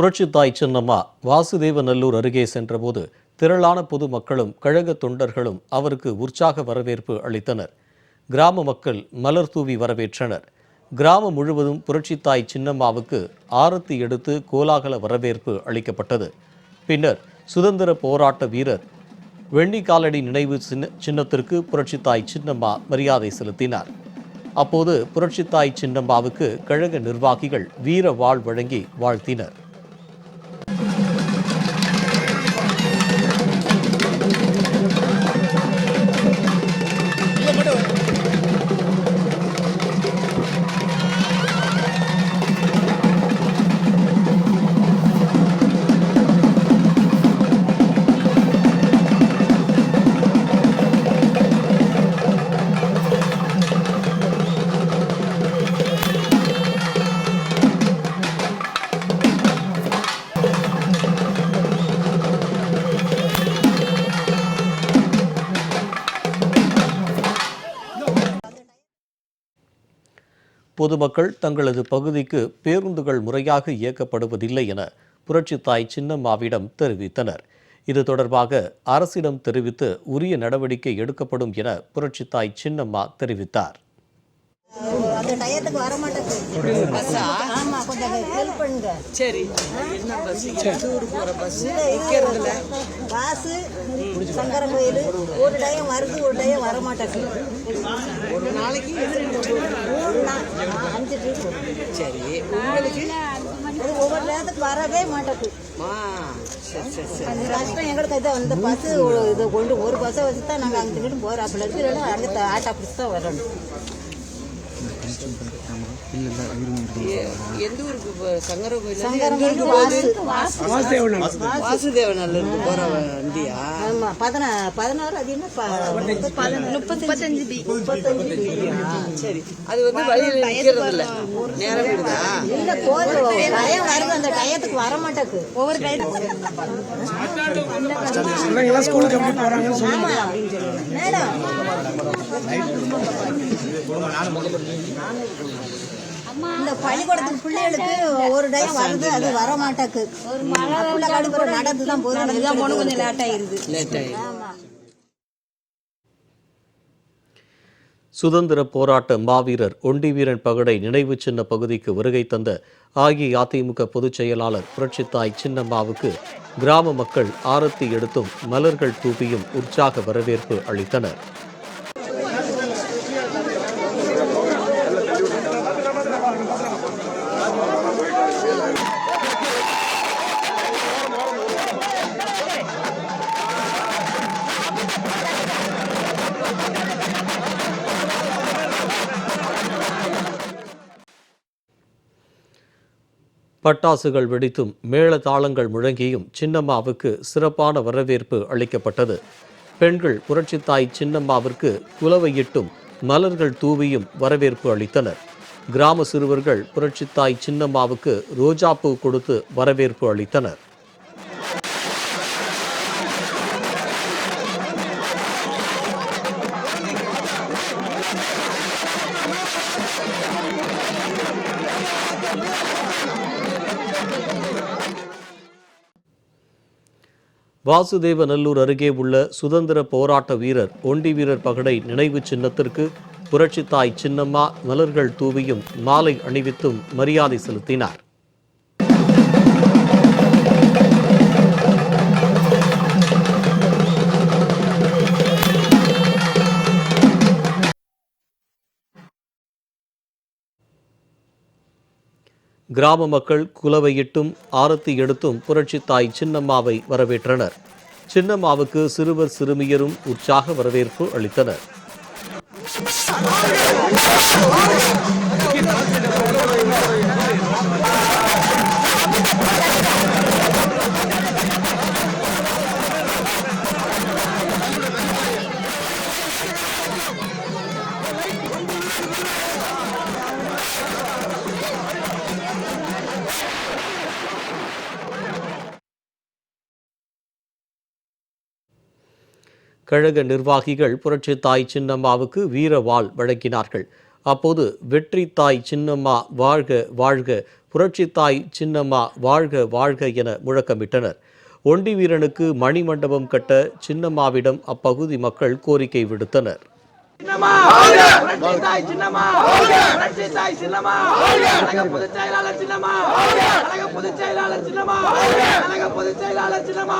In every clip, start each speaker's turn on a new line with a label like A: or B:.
A: புரட்சித்தாய் சின்னம்மா வாசுதேவநல்லூர் அருகே சென்றபோது திரளான பொது மக்களும் கழக தொண்டர்களும் அவருக்கு உற்சாக வரவேற்பு அளித்தனர். கிராம மக்கள் மலர் தூவி வரவேற்றனர். கிராமம் முழுவதும் புரட்சித்தாய் சின்னம்மாவுக்கு ஆரத்தி எடுத்து கோலாகல வரவேற்பு அளிக்கப்பட்டது. பின்னர் சுதந்திர போராட்ட வீரர் வெண்ணி காலடி நினைவு சின்ன சின்னத்திற்கு புரட்சித்தாய் சின்னம்மா மரியாதை செலுத்தினார். அப்போது புரட்சித்தாய் சின்னம்மாவுக்கு கழக நிர்வாகிகள் வீர வாழ் வழங்கி வாழ்த்தினர். பொதுமக்கள் தங்களது பகுதிக்கு பேருந்துகள் முறையாக இயக்கப்படுவதில்லை என புரட்சித்தாய் சின்னம்மாவிடம் தெரிவித்தனர். இது தொடர்பாக அரசிடம் தெரிவித்து உரிய நடவடிக்கை எடுக்கப்படும் என புரட்சித்தாய் சின்னம்மா தெரிவித்தார்.
B: அந்த டயத்துக்கு வர மாட்டேங்குது. ஆமா கொஞ்சம் ஹெல்ப் பண்ணுங்க.
C: சரி. என்ன பஸ் டூர் போற பஸ் நிக்கிறதுல
B: காசு சங்கர கோயில் ஒரு டயம் வருது ஒரு டயம் வர மாட்டேங்குது.
C: ஒரு நாளைக்கு
B: மூணு நாள். அஞ்சு ட்ரிப்
C: சரி. உங்களுக்கு?
B: அது ஒவ்வொரு நேரத்துக்கு வரவே மாட்டேங்குது. கஷ்டம் எங்களுக்கு இதை அந்த பஸ் இதை கொண்டு ஒரு பஸ்ஸை வச்சு தான் நாங்கள் அங்கே இங்கிட்டு போகிறாப்புல இருக்கு அங்கே ஆட்டோ பிடிச்சி தான் வரணும்.
C: எந்த ஊருக்கு சங்கர கோயில் வாசுதேவநல்லூருக்கு போற வண்டியா
B: பதினா பதினாறு அது என்ன முப்பத்தஞ்சு பி முப்பத்தஞ்சு பி
C: சரி அது வந்து வழியில் நிக்கிறது இல்ல நேரம் விடுதா
B: போதும் வருது அந்த டயத்துக்கு வர மாட்டேங்குது ஒவ்வொரு
D: பிள்ளைங்களாம் ஸ்கூலுக்கு எப்படி போறாங்கன்னு சொல்லி
B: ஆமா. மேடம் இந்த பள்ளிக்கூடத்துக்கு பிள்ளைகளுக்கு ஒரு டயம் வருது அது வர கடுப்பு நடந்து தான் போன கொஞ்சம் லேட் ஆயிருது
C: லேட் ஆகி
B: ஆமா
A: சுதந்திர போராட்ட மாவீரர் ஒண்டிவீரன் பகடை நினைவு சின்ன பகுதிக்கு வருகை தந்த அஇஅதிமுக பொதுச் செயலாளர் புரட்சித்தாய் சின்னம்மாவுக்கு கிராம மக்கள் ஆரத்தி எடுத்தும் மலர்கள் தூவியும் உற்சாக வரவேற்பு அளித்தனர். பட்டாசுகள் வெடித்தும் மேளதாளங்கள் முழங்கியும் சின்னம்மாவுக்கு சிறப்பான வரவேற்பு அளிக்கப்பட்டது. பெண்கள் புரட்சித்தாய் சின்னம்மாவிற்கு குலவையிட்டும் மலர்கள் தூவியும் வரவேற்பு அளித்தனர். கிராம சிறுவர்கள் புரட்சித்தாய் சின்னம்மாவுக்கு ரோஜாப்பூ கொடுத்து வரவேற்பு அளித்தனர். வாசுதேவ நல்லூர் அருகே உள்ள சுதந்திர போராட்ட வீரர் ஒண்டி வீரர் பகடை நினைவு சின்னத்திற்கு புரட்சித்தாய் சின்னம்மா மலர்கள் தூவியும் மாலை அணிவித்தும் மரியாதை செலுத்தினார். கிராம மக்கள் குலவையிட்டும் ஆரத்தி எடுத்தும் புரட்சித்தாய் சின்னம்மாவை வரவேற்றனர். சின்னம்மாவுக்கு சிறுவர் சிறுமியரும் உற்சாக வரவேற்பு அளித்தனர். கழக நிர்வாகிகள் புரட்சித்தாய் சின்னம்மாவுக்கு வீர வாழ் வழங்கினார்கள். அப்போது வெற்றி தாய் சின்னம்மா வாழ்க வாழ்க புரட்சி தாய் சின்னம்மா வாழ்க வாழ்க என முழக்கமிட்டனர். ஒண்டி வீரனுக்கு மணிமண்டபம் கட்ட சின்னம்மாவிடம் அப்பகுதி மக்கள் கோரிக்கை விடுத்தனர்.
E: சின்னம்மா புரட்சி தாய் சின்னம்மா புரட்சி தாய் சின்னம்மா கழக பொதுச் செயலாளர் சின்னம்மா கழக பொதுச் செயலாளர் சின்னம்மா கழக பொதுச் செயலாளர் சின்னம்மா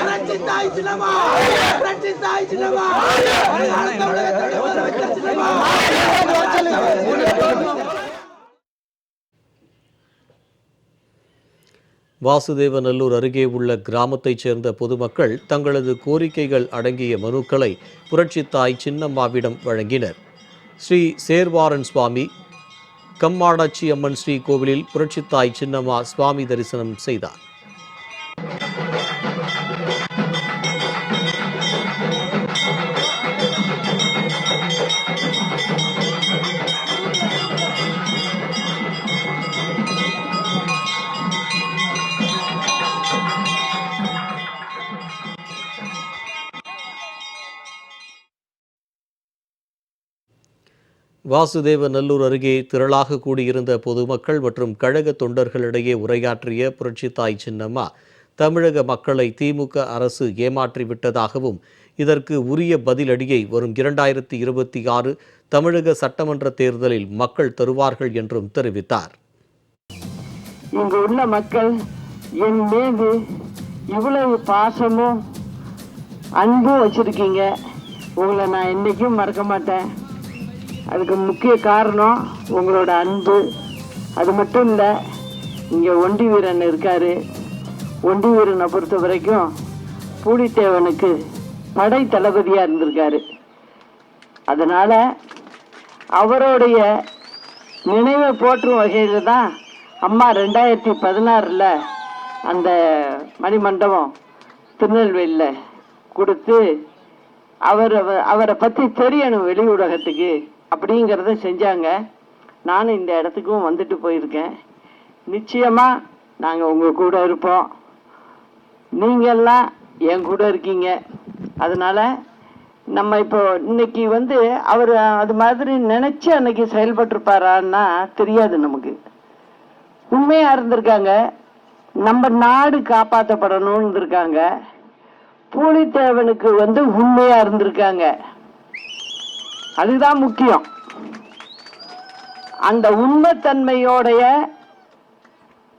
E: புரட்சி தாய் சின்னம்மா புரட்சி தாய் சின்னம்மா வருங்கால தமிழகத்தோட முதலமைச்சர் சின்னம்மா
A: வாசுதேவநல்லூர் அருகே உள்ள கிராமத்தைச் சேர்ந்த பொதுமக்கள் தங்களது கோரிக்கைகள் அடங்கிய மனுக்களை புரட்சித்தாய் சின்னம்மாவிடம் வழங்கினர். ஸ்ரீ சேர்வாரன் சுவாமி கம்மாடாச்சி அம்மன் ஸ்ரீ கோவிலில் புரட்சித்தாய் சின்னம்மா சுவாமி தரிசனம் செய்தார். வாசுதேவ நல்லூர் அருகே திரளாக கூடியிருந்த பொதுமக்கள் மற்றும் கழக தொண்டர்களிடையே உரையாற்றிய புரட்சித்தாய் சின்னம்மா தமிழக மக்களை திமுக அரசு ஏமாற்றி விட்டதாகவும் இதற்கு உரிய பதிலடியை வரும் இரண்டாயிரத்தி இருபத்தி ஆறு தமிழக சட்டமன்ற தேர்தலில் மக்கள் தருவார்கள் என்றும் தெரிவித்தார்.
F: இங்கு உள்ள மக்கள் என் மீது இவ்வளவு பாசமும் அன்பும் வச்சிருக்கீங்க. உங்களை நான் என்னைக்கும் மறக்க மாட்டேன். அதுக்கு முக்கிய காரணம் உங்களோட அன்பு. அது மட்டும் இல்லை இங்கே ஒண்டி வீரன் இருக்காரு. ஒண்டி வீரனை பொறுத்த வரைக்கும் பூலித்தேவனுக்கு படை தளபதியாக இருந்திருக்காரு. அதனால் அவருடைய நினைவை போற்றும் வகையில் தான் அம்மா ரெண்டாயிரத்தி பதினாறில் அந்த மணிமண்டபம் திருநெல்வேலியில் கொடுத்து அவர் அவரை பற்றி தெரியணும் வெளி ஊடகத்துக்கு அப்படிங்கிறத செஞ்சாங்க. நானும் இந்த இடத்துக்கும் வந்துட்டு போயிருக்கேன். நிச்சயமாக நாங்கள் உங்கள் கூட இருப்போம். நீங்கள்லாம் என் கூட இருக்கீங்க. அதனால் நம்ம இப்போ இன்னைக்கு வந்து அவர் அது மாதிரி நினச்சி அன்னைக்கு செயல்பட்டிருப்பாரான்னா தெரியாது நமக்கு. உண்மையாக இருந்திருக்காங்க. நம்ம நாடு காப்பாற்றப்படணும்னு இருந்திருக்காங்க. பூலித்தேவனுக்கு வந்து உண்மையாக இருந்திருக்காங்க. அதுதான் முக்கியம். அந்த உண்மைத்தன்மையோடைய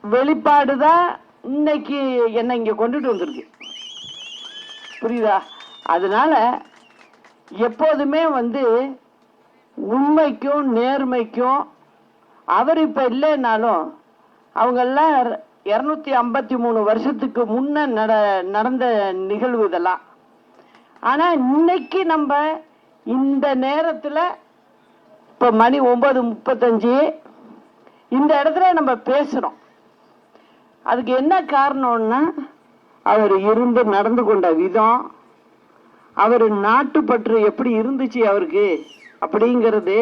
F: வெளிப்பாடு தான் இன்னைக்கு என்னை இங்க கொண்டுட்டு வந்திருக்கு. புரியுதா? அதனால எப்போதுமே வந்து உண்மைக்கும் நேர்மைக்கும் அவர் இப்ப இல்லைன்னாலும் அவங்கெல்லாம் இரநூத்தி ஐம்பத்தி மூணு வருஷத்துக்கு முன்ன நட நடந்த நிகழ்வு இதெல்லாம். ஆனா இன்னைக்கு நம்ம இந்த நேரத்தில் இப்போ மணி ஒம்பது முப்பத்தஞ்சு. இந்த இடத்துல நம்ம பேசுகிறோம் அதுக்கு என்ன காரணம்னா அவர் இருந்து நடந்து கொண்ட விதம் அவர் நாட்டுப்பற்று எப்படி இருந்துச்சு அவருக்கு அப்படிங்கிறது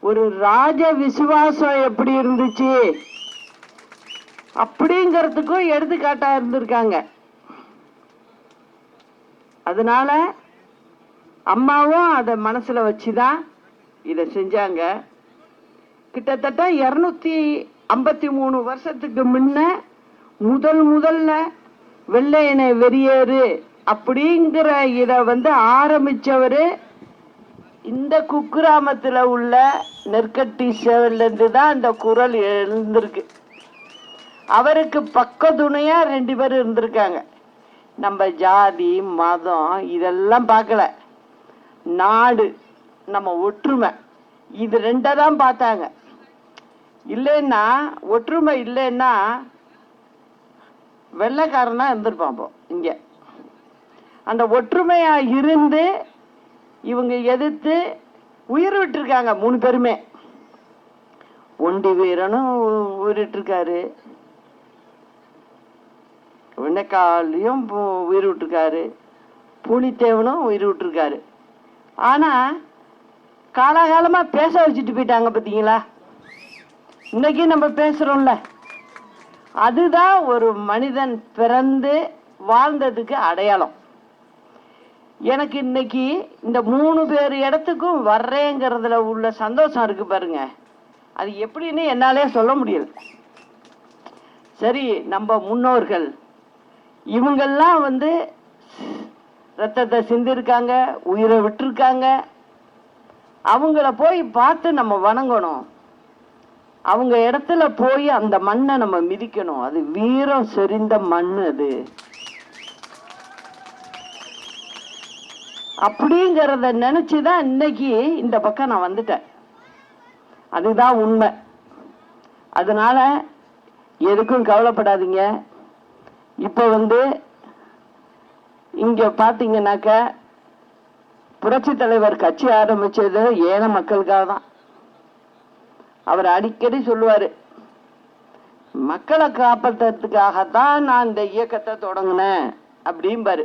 F: ஒரு ராஜ விசுவாசம் எப்படி இருந்துச்சு அப்படிங்கிறதுக்கும் எடுத்துக்காட்டா இருந்திருக்காங்க. அதனால அம்மாவும் அதை மனசில் வச்சு தான் இதை செஞ்சாங்க. கிட்டத்தட்ட இரநூத்தி ஐம்பத்தி மூணு வருஷத்துக்கு முன்ன முதல் முதல்ல வெள்ளையனை வெறியேறு அப்படிங்கிற இதை வந்து ஆரம்பித்தவர் இந்த குக்கிராமத்தில் உள்ள நெற்கட்டி சேவல்லேருந்து தான் அந்த குரல் எழுந்திருக்கு. அவருக்கு பக்க துணையாக ரெண்டு பேர் இருந்திருக்காங்க. நம்ம ஜாதி மதம் இதெல்லாம் பார்க்கல. நாடு நம்ம ஒற்றுமை. இது ரெண்டை தான் பார்த்தாங்க. இல்லைன்னா ஒற்றுமை இல்லைன்னா வெள்ளைக்காரனா இருந்திருப்பான் இங்க. அந்த ஒற்றுமையா இருந்து இவங்க எதிர்த்து உயிர் விட்டுருக்காங்க மூணு பேருமே. ஒண்டி வீரனும் உயிரிட்டிருக்காரு. விண்ணக்காலையும் உயிர் விட்டுருக்காரு. புலித்தேவனும் உயிர் விட்டுருக்காரு. ஆனா காலாகாலமா பேச வச்சுட்டு போயிட்டாங்க பாத்தீங்களா? இன்னைக்கு நம்ம பேசுறோம்ல. அதுதான் ஒரு மனிதன் பிறந்து வாழ்ந்ததுக்கு அடையாளம். எனக்கு இன்னைக்கு இந்த மூணு பேர் இடத்துக்கும் வர்றேங்கிறதுல உள்ள சந்தோஷம் இருக்கு பாருங்க. அது எப்படின்னு என்னாலே சொல்ல முடியல. சரி நம்ம முன்னோர்கள் இவங்கெல்லாம் வந்து ரத்தத்தை சிந்திருக்காங்க உயிரை விட்டுருக்காங்க. அவங்கள போய் பார்த்து நம்ம வணங்கணும். அவங்க இடத்துல போய் அந்த மண்ணை நம்ம மிதிக்கணும். அது வீரம் செறிந்த மண் அது. அப்படிங்கிறத நினைச்சுதான் இன்னைக்கு இந்த பக்கம் நான் வந்துட்டேன். அதுதான் உண்மை. அதனால எதுக்கும் கவலைப்படாதீங்க. இப்போ வந்து இங்க பாத்தீங்கன்னாக்க புரட்சி தலைவர் கட்சி ஆரம்பிச்சது ஏன மக்களுக்காக தான். அவர் அடிக்கடி சொல்லுவாரு மக்களை காப்பாற்றுறதுக்காகத்தான் நான் இந்த இயக்கத்தை தொடங்கினேன் அப்படிம்பாரு.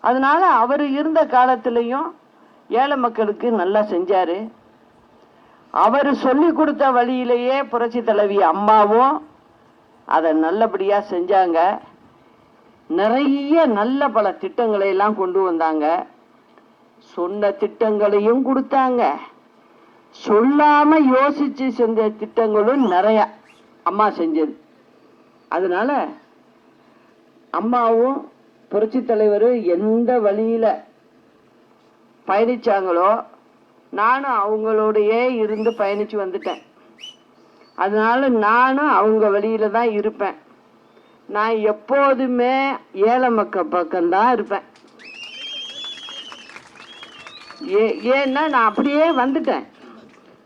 F: அதனால அவர் இருந்த காலத்திலையும் ஏழை மக்களுக்கு நல்லா செஞ்சாரு. அவர் சொல்லி கொடுத்த வழியிலேயே புரட்சி தலைவி அம்மாவும் அதை நல்லபடியா செஞ்சாங்க. நிறைய நல்ல பல திட்டங்களை எல்லாம் கொண்டு வந்தாங்க. சொன்ன திட்டங்களையும் கொடுத்தாங்க. சொல்லாம யோசிச்சு செஞ்ச திட்டங்களும் நிறைய அம்மா செஞ்சது. அதனால அம்மாவும் புரட்சி தலைவர் எந்த வழியில பயணிச்சாங்களோ நானும் அவங்களோடையே இருந்து பயணிச்சு வந்துட்டேன். அதனால நானும் அவங்க வழியில தான் இருப்பேன். நான் எப்போதுமே ஏழை மக்கள் பக்கம்தான் இருப்பேன். ஏ ஏன்னா நான் அப்படியே வந்துட்டேன்.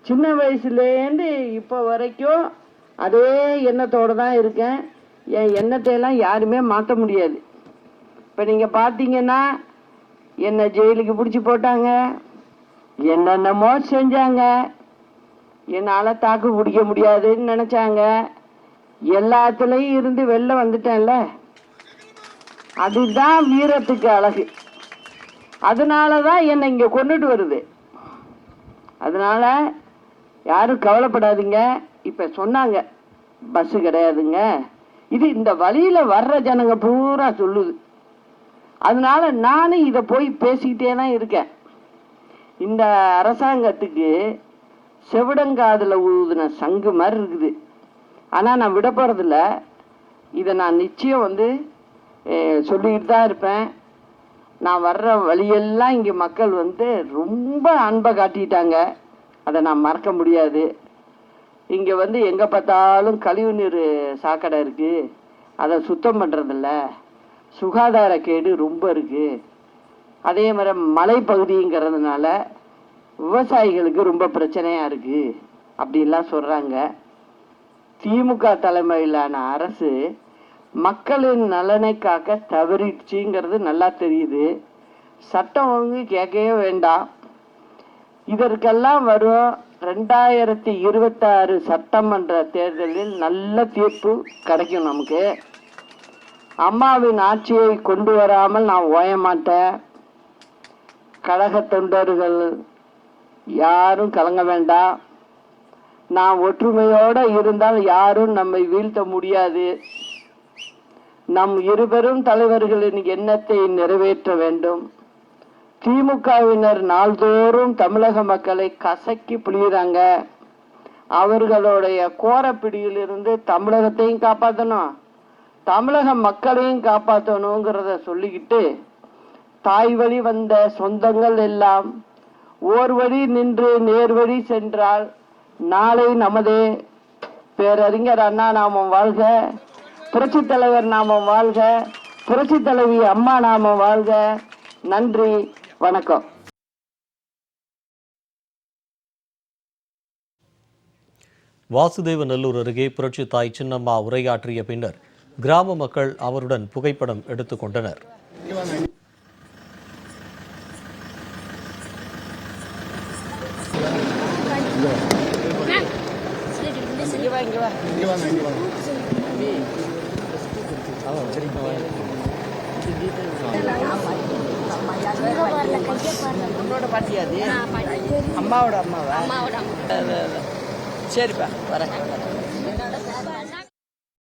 F: சின்ன வயசுலேருந்து இப்போ வரைக்கும் அதே எண்ணத்தோடு தான் இருக்கேன். என் எண்ணத்தையெல்லாம் யாருமே மாற்ற முடியாது. இப்போ நீங்கள் பார்த்தீங்கன்னா என்னை ஜெயிலுக்கு பிடிச்சி போட்டாங்க. என்னென்னமோ செஞ்சாங்க. என்னால் தாக்கு பிடிக்க முடியாதுன்னு நினச்சாங்க. எல்லாத்துலேயும் இருந்து வெளில வந்துட்டேன்ல. அதுதான் வீரத்துக்கு அழகு. அதனால தான் என்னை இங்கே கொண்டுட்டு வருது. அதனால யாரும் கவலைப்படாதீங்க. இப்போ சொன்னாங்க பஸ்ஸு கிடையாதுங்க. இது இந்த வழியில் வர்ற ஜனங்க பூரா சொல்லுது. அதனால நானும் இதை போய் பேசிக்கிட்டே தான் இருக்கேன். இந்த அரசாங்கத்துக்கு செவிடங்காதில் ஊதுன சங்கு மாதிரி இருக்குது. ஆனால் நான் விட போகிறதில்ல இதை நான் நிச்சயம் வந்து சொல்லிக்கிட்டு தான் இருப்பேன். நான் வர்ற வழியெல்லாம் இங்கே மக்கள் வந்து ரொம்ப அன்பை காட்டிட்டாங்க. அதை நான் மறக்க முடியாது. இங்கே வந்து எங்கே பார்த்தாலும் கழிவுநீர் சாக்கடை இருக்குது அதை சுத்தம் பண்ணுறதில்ல சுகாதார கேடு ரொம்ப இருக்குது அதே மாதிரி மலைப்பகுதிங்கிறதுனால விவசாயிகளுக்கு ரொம்ப பிரச்சனையாக இருக்குது அப்படின்லாம் சொல்கிறாங்க திமுக தலைமையிலான அரசு மக்களின் நலனை காக்க தவறிடுச்சுங்கிறது நல்லா தெரியுது. சட்டம் ஒழுங்கு கேட்கவே வேண்டாம். இதற்கெல்லாம் வரும் ரெண்டாயிரத்தி இருபத்தாறு சட்டமன்ற தேர்தலில் நல்ல தீர்ப்பு கிடைக்கும் நமக்கு. அம்மாவின் ஆட்சியை கொண்டு வராமல் நான் ஓய மாட்டேன். கழக தொண்டர்கள் யாரும் கலங்க வேண்டாம். நான் ஒற்றுமையோட இருந்தால் யாரும் நம்மை வீழ்த்த முடியாது. நம் இருவரும் தலைவர்களின் எண்ணத்தை நிறைவேற்ற வேண்டும். திமுகவினர் நாள்தோறும் தமிழக மக்களை கசக்கி புளியுறாங்க அவர்களுடைய கோரப்பிடியிலிருந்து தமிழகத்தையும் காப்பாற்றணும் தமிழக மக்களையும் காப்பாற்றணுங்கிறத சொல்லிக்கிட்டு தாய் வழி வந்த சொந்தங்கள் எல்லாம் ஓர் வழி நின்று நேர்வழி சென்றால் நாளை நமதே பேரறிஞர் அண்ணா நாமம் வாழ்க புரட்சி தலைவர் நாமம் வாழ்க புரட்சி தலைவி அம்மா நாமம் வாழ்க. நன்றி வணக்கம்.
A: வாசுதேவ நல்லூர் அருகே புரட்சி தாய் சின்னம்மா உரையாற்றிய பின்னர் கிராம மக்கள் அவருடன் புகைப்படம்
C: உன்னோட பாட்டியா அது அம்மாவோட அம்மாவா சரிப்பா வரேன்